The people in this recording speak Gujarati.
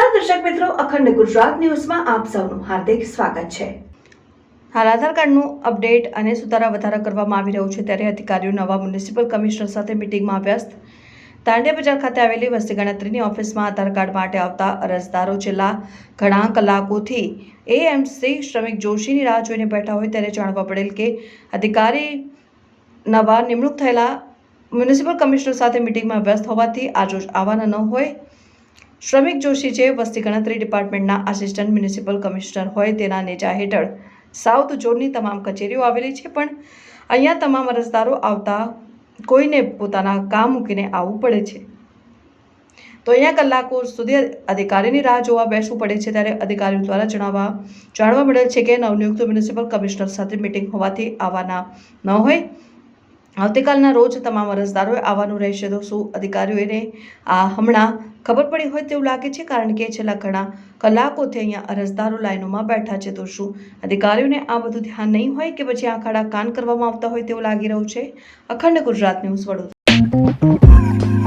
નમસ્કાર, દર્શક મિત્રો. અખંડ ગુજરાત ન્યૂઝમાં આપ સૌનું હાર્દિક સ્વાગત છે. હાલ આધાર કાર્ડનું અપડેટ અને સુધારા વધારા કરવામાં આવી રહ્યું છે ત્યારે અધિકારીઓ નવા મ્યુનિસિપલ કમિશનર સાથે મિટિંગમાં વ્યસ્ત. તાંડે બજાર ખાતે આવેલી વસ્તી ગણતરીની ઓફિસમાં આધાર કાર્ડ માટે આવતા અરજદારો છેલ્લા ઘણા કલાકોથી એએમસી શ્રમિક જોશીની રાહ જોઈને બેઠા હોય ત્યારે જાણવા પડેલ કે અધિકારી નવા નિમણૂક થયેલા મ્યુનિસિપલ કમિશનર સાથે મિટિંગમાં વ્યસ્ત હોવાથી આજરોજ આવવાના ન હોય. શ્રમિક જોશી જે વસ્તી ગણતરી ડિપાર્ટમેન્ટના આસિસ્ટન્ટ મ્યુનિસિપલ કમિશનર હોય તેના નેજા હેઠળ સાઉથ ઝોનની તમામ કચેરીઓ આવેલી છે, પણ અહીંયા તમામ અરજદારો આવતા કોઈને પોતાના કામ મૂકીને આવવું પડે છે. તો અહીંયા કલાકો સુધી અધિકારીની રાહ જોવા બેસવું પડે છે, ત્યારે અધિકારીઓ દ્વારા જણાવવા, જાણવા મળેલ છે કે નવનિયુક્ત મ્યુનિસિપલ કમિશનર સાથે મિટિંગ હોવાથી આવવાના ન હોય. આવતીકાલના રોજ તમામ અરજદારોએ આવવાનું રહેશે તો શું અધિકારીઓને આ હમણાં ખબર પડી હોય તેવું લાગે છે, કારણ કે છેલ્લા ઘણા કલાકોથી અહીંયા અરજદારો લાઇનોમાં બેઠા છે. તો શું અધિકારીઓને આ બધું ધ્યાન નહીં હોય કે પછી આંખાડા કાન કરવામાં આવતા હોય તેવું લાગી રહ્યું છે? અખંડ ગુજરાત ન્યૂઝ વડોદરા.